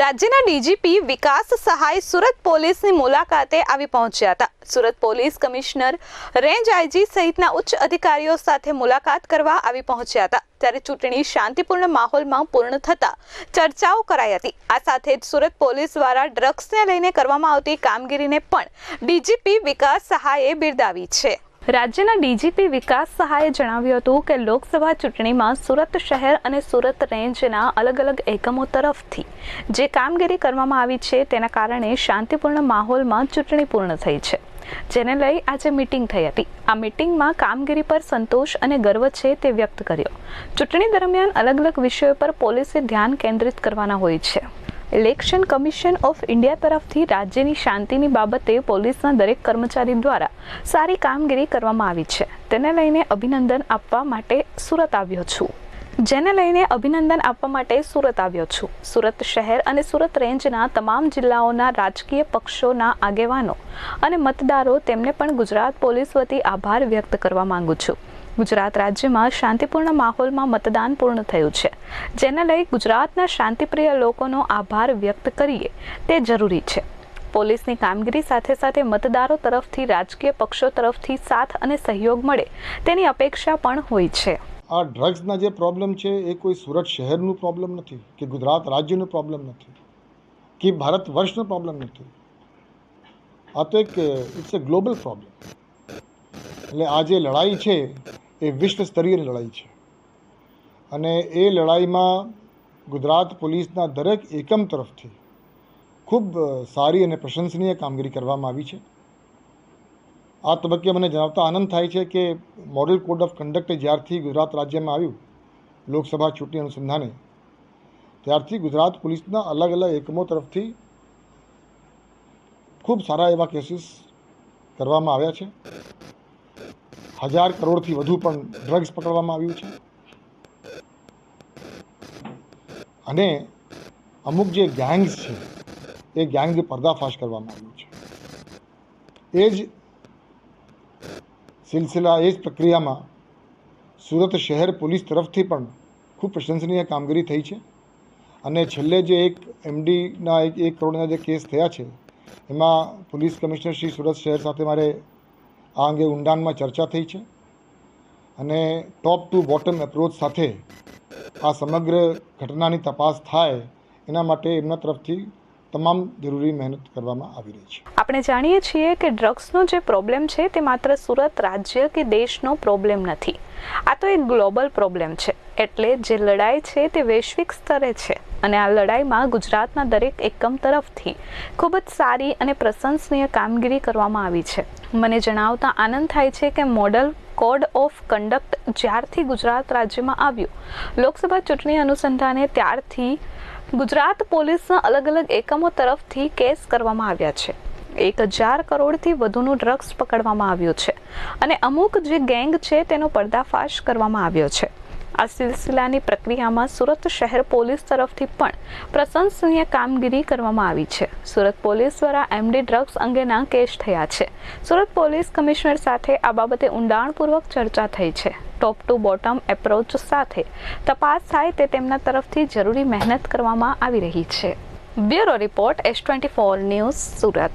રાજ્યના ડીજીપી વિકાસ સહાય સુરત પોલીસની મુલાકાતે આવી પહોંચ્યા હતા. Surat police commissioner range IG સહિતના ઉચ્ચ અધિકારીઓ સાથે મુલાકાત કરવા આવી પહોંચ્યા હતા. ત્યારે ચૂંટણી શાંતિપૂર્ણ માહોલમાં પૂર્ણ થતા ચર્ચાઓ કરાઈ હતી. આ સાથે જ સુરત પોલીસ દ્વારા ડ્રગ્સને લઈને કરવામાં આવતી કામગીરીને પણ ડીજીપી વિકાસ સહાયે બિરદાવી છે. રાજ્યના ડીજીપી વિકાસ સહાયે જણાવ્યું હતું કે લોકસભા ચૂંટણીમાં સુરત શહેર અને સુરત રેન્જના અલગ અલગ એકમો તરફથી જે કામગીરી કરવામાં આવી છે તેના કારણે શાંતિપૂર્ણ માહોલમાં ચૂંટણી પૂર્ણ થઈ છે. જેને લઈ આજે મીટિંગ થઈ હતી. આ મીટિંગમાં કામગીરી પર સંતોષ અને ગર્વ છે તે વ્યક્ત કર્યો. ચૂંટણી દરમિયાન અલગ અલગ વિષયો પર પોલીસે ધ્યાન કેન્દ્રિત કરવાના હોય છે. ઇલેક્શન કમિશન ઓફ ઇન્ડિયા તરફથી રાજ્યની શાંતિની બાબતે પોલીસના દરેક કર્મચારી દ્વારા સારી કામગીરી કરવામાં આવી છે. તેને લઈને અભિનંદન આપવા માટે સુરત આવ્યો છું. જેને લઈને અભિનંદન આપવા માટે સુરત આવ્યો છું. સુરત શહેર અને સુરત રેન્જના તમામ જિલ્લાઓના રાજકીય પક્ષોના આગેવાનો અને મતદારો તેમને પણ ગુજરાત પોલીસ વતી આભાર વ્યક્ત કરવા માંગુ છું. ગુજરાત રાજ્યમાં શાંતિપૂર્ણ માહોલમાં મતદાન પૂર્ણ થયું છે. જેને લઈ ગુજરાતના શાંતિપ્રિય લોકોનો આભાર વ્યક્ત કરીએ તે જરૂરી છે. પોલીસની કામગીરી સાથે સાથે મતદારો તરફથી, રાજકીય પક્ષો તરફથી સાથ અને સહયોગ મળે તેની અપેક્ષા પણ હોય છે. આ ડ્રગ્સના જે પ્રોબ્લેમ છે, એ કોઈ સુરત શહેરનું પ્રોબ્લેમ નથી, કે ગુજરાત રાજ્યનું પ્રોબ્લેમ નથી, કે ભારત વર્ષનો પ્રોબ્લેમ નથી. આ તો એક ઇટ્સ એ ગ્લોબલ પ્રોબ્લેમ એટલે આ જે લડાઈ છે એ વિશ્વ સ્તરીય લડાઈ છે. અને એ લડાઈમાં ગુજરાત પોલીસના દરેક એકમ તરફથી ખૂબ સારી અને પ્રશંસનીય કામગીરી કરવામાં આવી છે. આ તબક્કે મને જણાવતા આનંદ થાય છે કે મોડલ કોડ ઓફ કન્ડક્ટ જ્યારથી ગુજરાત રાજ્યમાં આવ્યું, લોકસભા ચૂંટણી અનુસંધાને, ત્યારથી ગુજરાત પોલીસના અલગ અલગ એકમો તરફથી ખૂબ સારા એવા કેસીસ કરવામાં આવ્યા છે. હજાર કરોડથી વધુ પણ ડ્રગ્સ પકડવામાં આવ્યું છે. અને અમુક જે ગેંગ્સ છે, એ ગેંગ પર્દાફાશ કરવામાં આવ્યું છે. એ જ સિલસિલા, એ જ પ્રક્રિયામાં સુરત શહેર પોલીસ તરફથી પણ ખૂબ પ્રશંસનીય કામગીરી થઈ છે. અને છેલ્લે જે એક એમડીના એક કરોડના જે કેસ થયા છે, એમાં પોલીસ કમિશનર શ્રી સુરત શહેર સાથે મારે આ અંગે ઊંડાણમાં ચર્ચા થઈ છે અને ટોપ ટુ બોટમ એપ્રોચ સાથે આ સમગ્ર ઘટનાની તપાસ થાય એના માટે એમના તરફથી તમામ જરૂરી મહેનત કરવામાં આવી રહી છે. આપણે જાણીએ છીએ કે ડ્રગ્સનો જે પ્રોબ્લેમ છે તે માત્ર સુરત રાજ્ય કે દેશનો પ્રોબ્લેમ નથી. આ તો એક ગ્લોબલ પ્રોબ્લેમ છે. એટલે જે લડાઈ છે તે વૈશ્વિક સ્તરે છે. અને આ લડાઈમાં ગુજરાતના દરેક એકમ તરફથી ખૂબ જ સારી અને પ્રશંસનીય કામગીરી કરવામાં આવી છે. મને જણાવતા આનંદ થાય છે કે મોડલ કોડ ઓફ કન્ડક્ટ જ્યારથી ગુજરાત રાજ્યમાં આવ્યું. લોકસભા ચૂંટણી અનુસંધાને ત્યારથી ગુજરાત પોલીસના અલગ અલગ એકમો તરફથી કેસ કરવામાં આવ્યા છે. એક હજાર કરોડથી વધુનું ડ્રગ્સ પકડવામાં આવ્યું છે અને અમુક જે ગેંગ છે તેનો પર્દાફાશ કરવામાં આવ્યો છે. આ સિલસિલાની પ્રક્રિયામાં સુરત શહેર પોલીસ તરફથી પણ પ્રશંસનીય કામગીરી કરવામાં આવી છે. સુરત પોલીસ દ્વારા એમડી ડ્રગ્સ અંગેના કેસ થયા છે. સુરત પોલીસ કમિશનર સાથે આ બાબતે ઊંડાણપૂર્વક ચર્ચા થઈ છે. ટોપ ટુ બોટમ એપ્રોચ સાથે તપાસ થાય તે તેમના તરફથી જરૂરી મહેનત કરવામાં આવી રહી છે. Bureau report S twenty four news Surat.